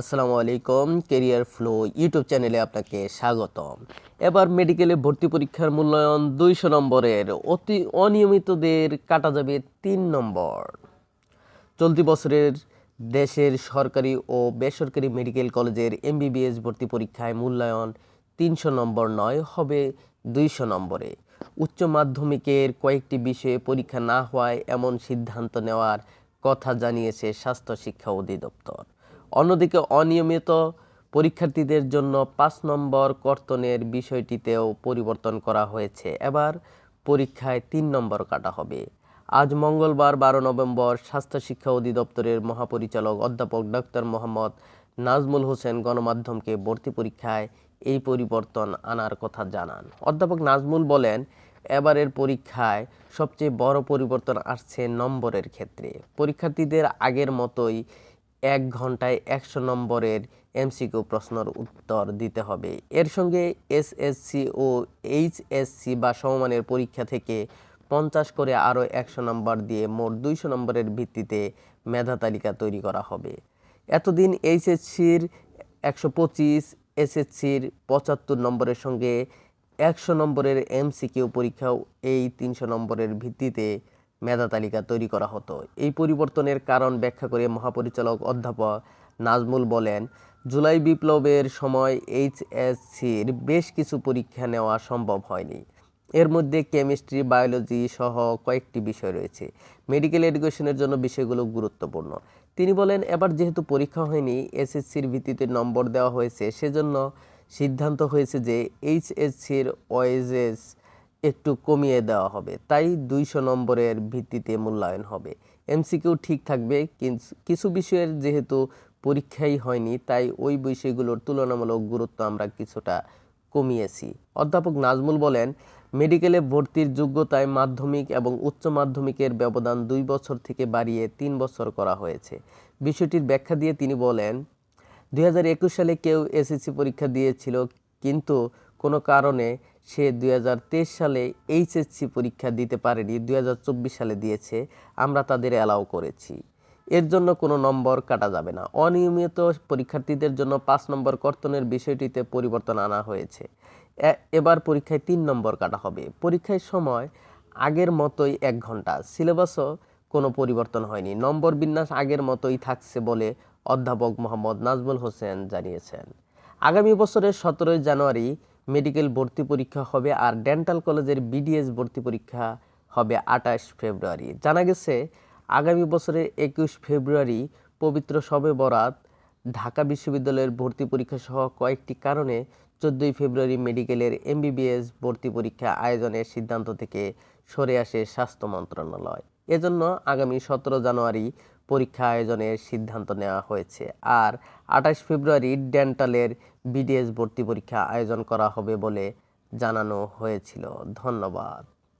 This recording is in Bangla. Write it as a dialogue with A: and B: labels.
A: আসসালামু আলাইকুম কেরিয়ার ফ্লো ইউটিউব চ্যানেলে আপনাকে স্বাগতম। এবার মেডিকেলে ভর্তি পরীক্ষার মূল্যায়ন দুইশো নম্বরের অতি অনিয়মিতদের কাটা যাবে তিন নম্বর। চলতি বছরের দেশের সরকারি ও বেসরকারি মেডিকেল কলেজের এমবিবিএস ভর্তি পরীক্ষায় মূল্যায়ন তিনশো নম্বর নয়, হবে দুইশো নম্বরে। উচ্চ মাধ্যমিকের কয়েকটি বিষয়ে পরীক্ষা না হওয়ায় এমন সিদ্ধান্ত নেওয়ার কথা জানিয়েছে স্বাস্থ্য শিক্ষা অধিদপ্তর। অন্যদিকে অনিয়মিত পরীক্ষার্থীদের জন্য পাঁচ নম্বর কর্তনের বিষয়টিতেও পরিবর্তন করা হয়েছে। এবার পরীক্ষায় তিন নম্বর কাটা হবে। আজ মঙ্গলবার বারো নভেম্বর স্বাস্থ্য শিক্ষা অধিদপ্তরের মহাপরিচালক অধ্যাপক ডক্টর মোহাম্মদ নাজমুল হোসেন গণমাধ্যমকে ভর্তি পরীক্ষায় এই পরিবর্তন আনার কথা জানান। অধ্যাপক নাজমুল বলেন, এবারের পরীক্ষায় সবচেয়ে বড় পরিবর্তন আসছে নম্বরের ক্ষেত্রে। পরীক্ষার্থীদের আগের মতোই এক ঘন্টায় একশো নম্বরের এমসিকিউ প্রশ্নের উত্তর দিতে হবে। এর সঙ্গে এসএসসি ও এইচএসসি বা সমমানের পরীক্ষা থেকে পঞ্চাশ করে আরও একশো নম্বর দিয়ে মোট দুইশো নম্বরের ভিত্তিতে মেধা তালিকা তৈরি করা হবে। এতদিন এইচএসসির একশো পঁচিশ এসএসসির পঁচাত্তর নম্বরের সঙ্গে একশো নম্বরের এমসিকিউ পরীক্ষাও এই তিনশো নম্বরের ভিত্তিতে মেধা তালিকা তৈরি করা হতো। এই পরিবর্তনের কারণ ব্যাখ্যা করে মহাপরিচালক অধ্যাপক নাজমুল বলেন, জুলাই বিপ্লবের সময় এইচএসসির বেশ কিছু পরীক্ষা নেওয়া সম্ভব হয়নি। এর মধ্যে কেমিস্ট্রি, বায়োলজি সহ কয়েকটি বিষয় রয়েছে। মেডিকেল এডুকেশনের জন্য বিষয়গুলো গুরুত্বপূর্ণ। তিনি বলেন, এবার যেহেতু পরীক্ষা হয়নি, এসএসসির ভিত্তিতে নম্বর দেওয়া হয়েছে, সেজন্য সিদ্ধান্ত হয়েছে যে এইচএসসির ওয়েজেস একটু কমিয়ে দেওয়া হবে। তাই দুইশো নম্বরের ভিত্তিতে মূল্যায়ন হবে। এমসিকিউ ঠিক থাকবে কিছু বিষয়ের যেহেতু পরীক্ষাই হয়নি, তাই ওই বিষয়গুলোর তুলনামূলক গুরুত্ব আমরা কিছুটা কমিয়েছি। অধ্যাপক নাজমুল বলেন, মেডিকেলে ভর্তির যোগ্যতায় মাধ্যমিক এবং উচ্চ মাধ্যমিকের ব্যবধান দুই বছর থেকে বাড়িয়ে তিন বছর করা হয়েছে। বিষয়টির ব্যাখ্যা দিয়ে তিনি বলেন, দুই হাজার একুশ সালে কেউ এসএসসি পরীক্ষা দিয়েছিল, কিন্তু কোনো কারণে সে দুই হাজার তেইশ সালে এইচএসসি পরীক্ষা দিতে পারেনি, দুই হাজার চব্বিশ সালে দিয়েছে। আমরা তাদের অ্যালাউ করেছি। এর জন্য কোনো নম্বর কাটা যাবে না। অনিয়মিত পরীক্ষার্থীদের জন্য পাঁচ নম্বর কর্তনের বিষয়টিতে পরিবর্তন আনা হয়েছে। এবার পরীক্ষায় তিন নম্বর কাটা হবে। পরীক্ষার সময় আগের মতোই এক ঘণ্টা। সিলেবাসও কোনো পরিবর্তন হয়নি। নম্বর বিন্যাস আগের মতোই থাকছে বলে অধ্যাপক মোহাম্মদ নাজমুল হোসেন জানিয়েছেন। আগামী বছরের সতেরোই জানুয়ারি মেডিকেল ভর্তি পরীক্ষা হবে আর ডেন্টাল কলেজের বিডিএস ভর্তি পরীক্ষা হবে আঠাশ ফেব্রুয়ারি। জানা গেছে, আগামী বছরের একুশ ফেব্রুয়ারি পবিত্র শবে বরাত, ঢাকা বিশ্ববিদ্যালয়ের ভর্তি পরীক্ষা সহ কয়েকটি কারণে চোদ্দোই ফেব্রুয়ারি মেডিকেলের এমবিবিএস ভর্তি পরীক্ষা আয়োজনের সিদ্ধান্ত থেকে সরে আসে স্বাস্থ্য মন্ত্রণালয়। এজন্য আগামী সতেরো জানুয়ারি পরীক্ষা আয়োজনের সিদ্ধান্ত নেওয়া হয়েছে। আর আঠাশ ফেব্রুয়ারি ডেন্টালের বিডিএস ভর্তি পরীক্ষা আয়োজন করা হবে বলে জানানো হয়েছিল। ধন্যবাদ।